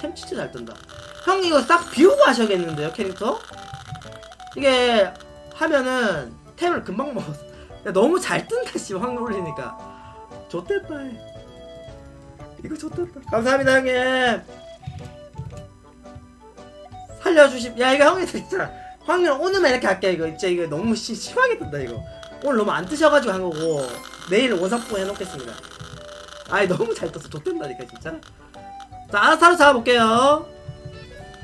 템 진짜 잘 뜬다. 형 이거 싹 비우고 하셔야겠는데요 캐릭터? 이게 하면은 템을 금방 먹었어. 야, 너무 잘 뜬다 씨 확률 올리니까. 좋댔다. 이거 좋댔다. 감사합니다 형님. 살려주십. 야 이거 형이 진짜 확률 오늘만 이렇게 할게 이거 진짜 이거 너무 시, 심하게 뜬다 이거. 오늘 너무 안 뜨셔가지고 한 거고 내일 원상포 해놓겠습니다. 아이 너무 잘 떴어. 좋댄다니까 진짜. 자 아스타로 잡아볼게요.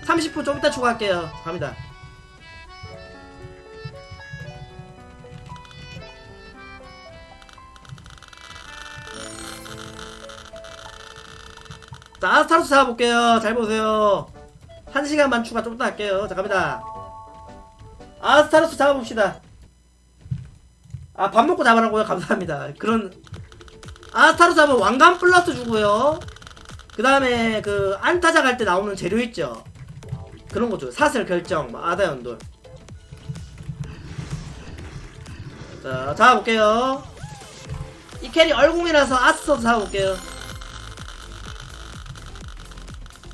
30분 좀 이따 추가할게요. 갑니다. 자, 아스타로스 잡아볼게요. 잘 보세요. 한 시간만 추가 좀 이따 할게요. 자, 갑니다. 아스타로스 잡아봅시다. 아, 밥 먹고 잡으라고요? 감사합니다. 그런, 아스타로스 잡으면 왕관 플러스 주고요. 그 다음에 그 안타자 갈때 나오는 재료 있죠? 그런 거죠. 사슬 결정, 뭐 아다 연돌. 자, 잡아볼게요. 이 캐리 얼공이라서 아스터도 잡아볼게요.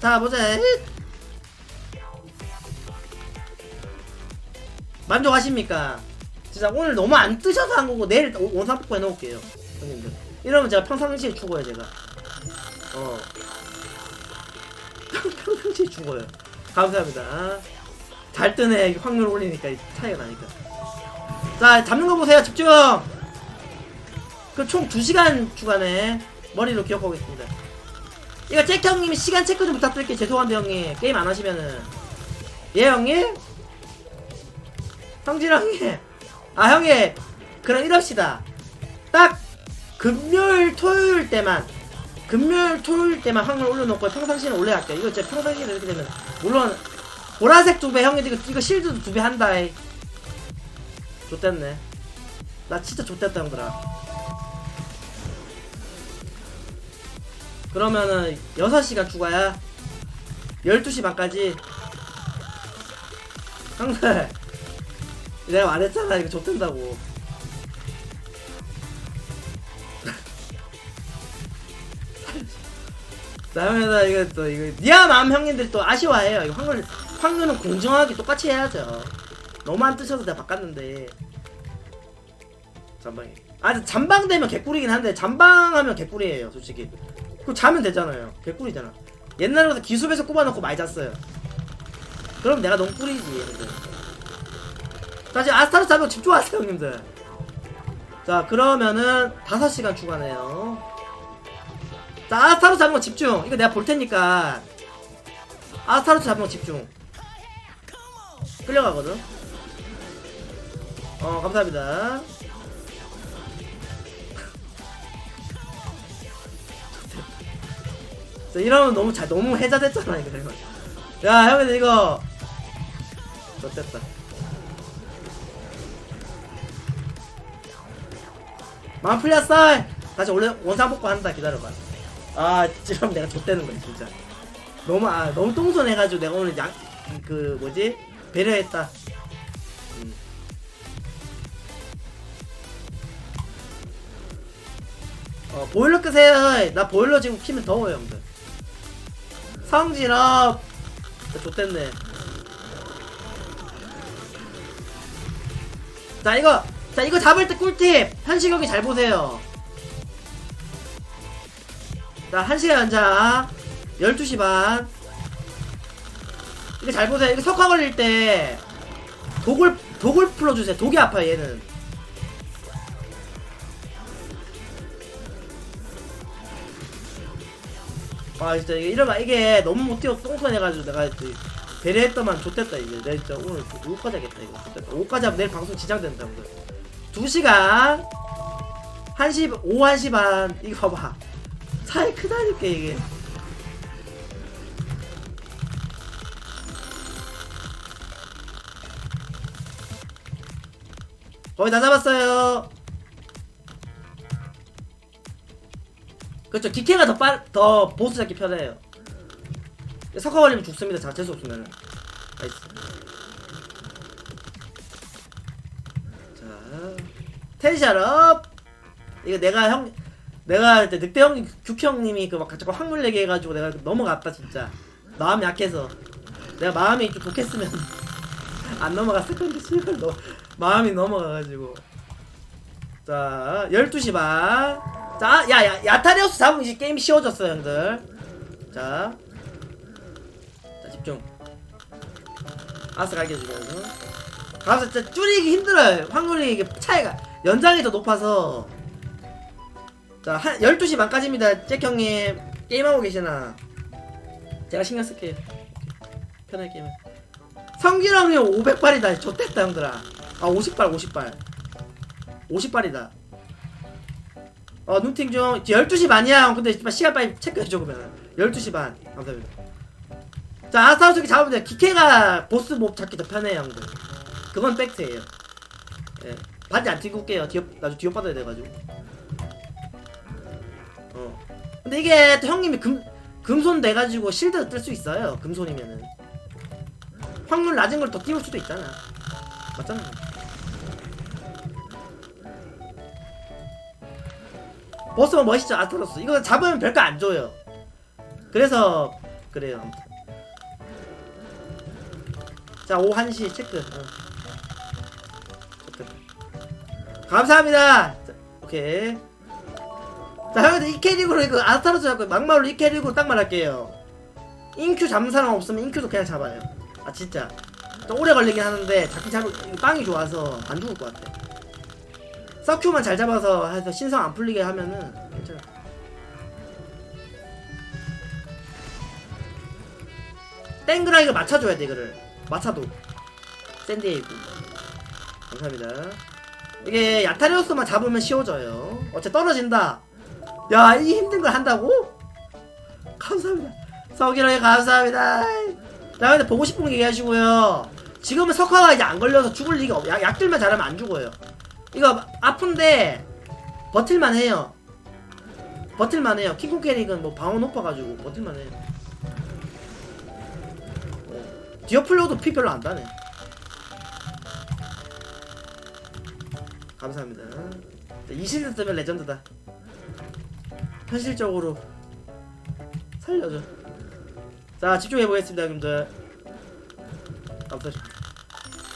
자, 보자. 만족하십니까? 진짜 오늘 너무 안 뜨셔서 한 거고 내일 원상 뽑고 해놓을게요. 형님들. 이러면 제가 평상시에 죽어요, 제가. 어. 평상시에 죽어요. 감사합니다. 잘 뜨네. 확률 올리니까 이 차이가 나니까. 자, 잡는 거 보세요. 집중! 그총 2시간 주간에 머리로 기억하고 있습니다. 이거 잭 형님이 시간 체크 좀 부탁드릴게요. 죄송한데 형님. 게임 안 하시면은. 예, 형님? 성진 형님. 아, 형님. 그럼 이럽시다. 딱 금요일, 토요일 때만. 금요일, 토요일 때만 확률 올려놓고 평상시에는 원래 할게요. 이거 진짜 평상시에 이렇게 되면. 물론, 보라색 두 배, 형님. 이거, 이거 실드도 두배 한다. 이. 좋댔네. 나 진짜 좋댔다, 형들아. 그러면은 6시간 추가야 12시 반까지 형들 내가 말했잖아 이거 좋댄다고 나면은 이거 또 이거 니아 마음 형님들 또 아쉬워해요 이거 확률 확률은 공정하게 똑같이 해야죠 너무 안 뜨셔서 내가 바꿨는데 잠방이 아 잠방 되면 개꿀이긴 한데 잠방하면 개꿀이에요 솔직히 그럼 자면 되잖아요. 개꿀이잖아. 옛날보다 기습에서 꼽아놓고 많이 잤어요. 그럼 내가 너무 꿀이지, 형님들. 자, 지금 아스타로 잡으면 집중하세요, 형님들. 자, 그러면은 5시간 추가네요. 자, 아스타로 잡은 거 집중. 이거 내가 볼 테니까. 아스타로 잡은 거 집중. 끌려가거든. 어, 감사합니다. 자, 이러면 너무 잘 너무 해자됐잖아 이거 이거. 야 형님 이거 좋됐다 마음 풀렸어 다시 원래 원상 복구 한다 기다려봐 아 지금 내가 좆되는 거야 진짜. 너무 아 너무 똥손해가지고 내가 오늘 양 그 뭐지? 배려했다. 음. 어 보일러 끄세요 나 보일러 지금 키면 더워요 형들. 성질업! 좋댔네. 자 이거 자 이거 잡을 때 꿀팁! 현시경이 잘 보세요 자 1시간 연자 12시 반. 이거 잘 보세요. 이거 석화 걸릴 때 독을 독을 풀어주세요. 독이 아파요 얘는. 아 진짜 이게 이러면 이게 너무 못 뛰어 똥손해가지고 내가 그 배려했더만 좋댔다 이제 내가 진짜 오늘 오까지 하겠다 이거. 좋댔다. 오까지 하면 내일 방송 지장된다 형들 2시간. 1시 오후 1시 반. 이거 봐봐 차이 크다니까 이게 거의 다 잡았어요 그렇죠. 기캐가 더 빨, 더 보스 잡기 편해요. 걸리면 죽습니다. 자, 재수 없으면은. 나이스. 자, 텐션 업. 이거 내가 형, 내가 그때 늑대 형, 규형님이 그 막 자꾸 확률 내기 해가지고 내가 넘어갔다 진짜. 마음 약해서. 내가 마음이 좀 독했으면 안 넘어갔을 건데 씨발 너 마음이 넘어가가지고. 자 12시 반 자 야 야 야타리오스 잡으면 이제 게임 쉬워졌어 형들. 자, 자 집중. 아스 갈게 주면서 가서 진짜 줄이기 힘들어요. 확률이 이게 차이가. 연장이 더 높아서 자 한, 12시 반까지입니다. 잭 형님 게임하고 계시나? 제가 신경 쓸게요. 편하게 게임 성기랑이 500발이다. 좋댔다 형들아. 아 50발 50발. 50발이다. 어 눈팅 좀 12시 반이야. 형. 근데 시간 빨리 체크해줘 그러면 12시 반. 감사합니다. 자 아스타로스기 잡으면 돼 기케가 보스 몹 잡기 더 편해요 형들. 그건 팩트예요. 예. 반지 안 튀고 올게요. 뒤엎 나중에 뒤엎 받아야 돼가지고 근데 이게 또 형님이 금 금손 돼가지고 실드 뜰 수 있어요 금손이면은. 확률 낮은 걸 더 띄울 수도 있잖아. 맞잖아 보스만 멋있죠? 아스타로스. 이거 잡으면 별거 안 줘요. 그래서 그래요. 아무튼 자 오후 1시 체크. 어. 체크. 감사합니다. 자, 오케이 자 형들 이 캐릭으로 이거 아스타로스 잡고 막말로 이 캐릭으로 딱 말할게요. 인큐 잡는 사람 없으면 인큐도 그냥 잡아요. 아 진짜. 좀 오래 걸리긴 하는데 잡기 잘 이거 빵이 좋아서 안 죽을 것 같아. 서큐만 잘 잡아서 해서 신성 안 풀리게 하면은 괜찮아. 땡그라이를 맞춰줘야 돼 이거를. 맞춰도. 샌디에이브 감사합니다. 이게 야타리오스만 잡으면 쉬워져요. 어째 떨어진다 야 이 힘든 걸 한다고? 감사합니다. 서기로이 감사합니다. 자 근데 보고 싶은 거 얘기하시고요. 지금은 석화가 이제 안 걸려서 죽을 리가 없 약, 약들만 잘하면 안 죽어요. 이거 아픈데 버틸만 해요. 버틸만 해요. 킹콩 캐릭은 뭐 방어 높아가지고 버틸만 해요. 어. 디어플로도 피 별로 안 다네. 감사합니다. 이 실드 뜨면 레전드다 현실적으로 살려줘. 자 집중해 보겠습니다 형님들. 감사합니다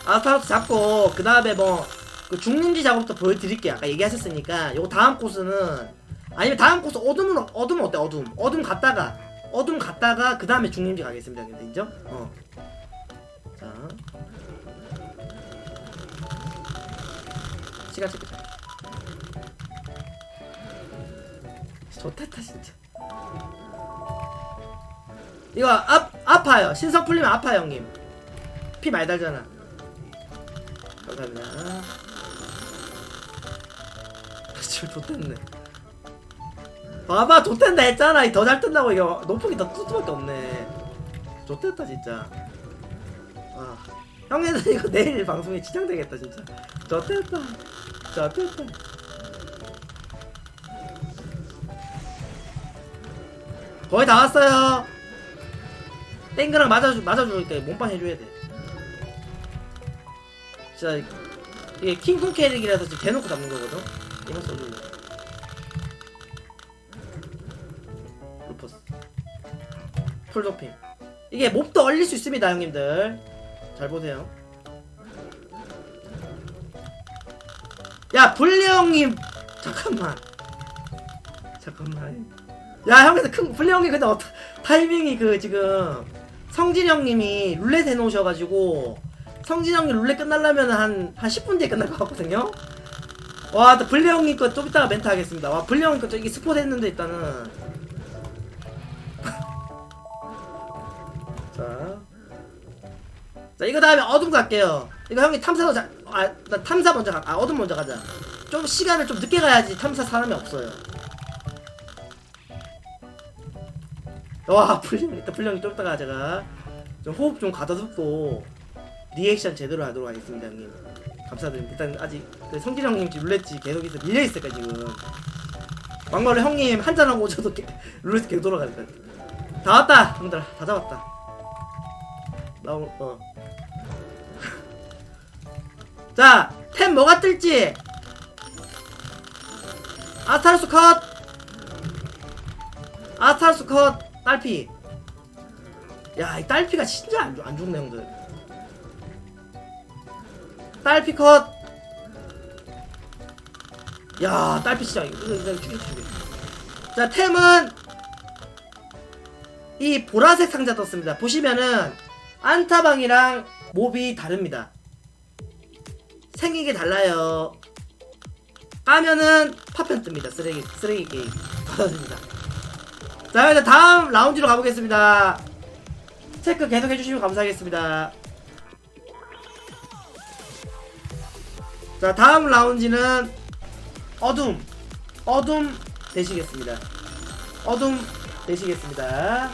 아스타로스 잡고 그 다음에 뭐그 중림지 작업부터 보여드릴게요. 아까 얘기하셨으니까. 요거 다음 코스는 아니면 다음 코스 어둠은 어- 어둠은 어때? 어둠. 어둠 갔다가 어둠 갔다가 그 다음에 중림지 가겠습니다. 형님들 인정? 어. 자. 시간 체크 좋겠다 진짜. 이거 아, 아파요. 신성 풀리면 아파요 형님. 피 많이 달잖아. 감사합니다. 지금 좋댔네. 봐봐 좋댄다 했잖아. 더 잘 뜬다고 이거 높은 게더 뚜뚜밖에 없네. 좋댔다 진짜. 아 형님들 이거 내일 방송에 지장되겠다 진짜. 좋댔다. 좋댔다 거의 다 왔어요. 땡그랑 맞아주, 맞아줄 때 몸빵 해줘야 돼. 진짜 이게 킹콩 캐릭이라서 지금 대놓고 잡는 거거든? 이만 써줄래 루퍼스. 풀도핑. 이게 몹도 얼릴 수 있습니다 형님들. 잘 보세요. 야 불리 형님! 잠깐만. 잠깐만 야 형님 큰 불리 형님 근데 어떤 타이밍이 그 지금 성진 형님이 룰렛 해놓으셔가지고 성진 형님 룰렛 끝나려면 한, 한 10분 뒤에 끝날 것 같거든요? 와, 또 블리 형님 거 좀 이따가 멘트 하겠습니다. 와, 블리 형님 거 저기 스포 했는데 일단은. 자. 자, 이거 다음에 어둠 갈게요. 이거 형님 탐사도 자, 아, 나 탐사 먼저 가, 아, 어둠 먼저 가자. 좀 시간을 좀 늦게 가야지 탐사 사람이 없어요. 와, 일단 블리 형님 좀 이따가 제가 좀 호흡 좀 가다듬고 리액션 제대로 하도록 하겠습니다, 형님. 감사드립니다. 일단 아직 그 성진 형님 룰렛지 계속 있어 밀려 있을까 지금. 막말로 형님 한잔 하고 저도 게- 룰렛 계속 같아. 다 왔다, 형들 다 잡았다. 나오 어. 자, 템 뭐가 뜰지. 아스타르스 컷. 아스타르스 컷. 딸피. 야, 이 딸피가 진짜 안, 좋- 안 죽네, 형들. 딸피 컷! 야, 딸피 진짜, 이거, 이거 죽여, 죽여. 자, 템은, 이 보라색 상자 떴습니다. 보시면은, 안타방이랑 몹이 다릅니다. 생긴 게 달라요. 까면은 파편 뜹니다. 쓰레기, 쓰레기 게임. 받아줍니다. 자, 이제 다음 라운지로 가보겠습니다. 체크 계속 해주시면 감사하겠습니다. 자, 다음 라운지는 어둠. 어둠 되시겠습니다. 어둠 되시겠습니다.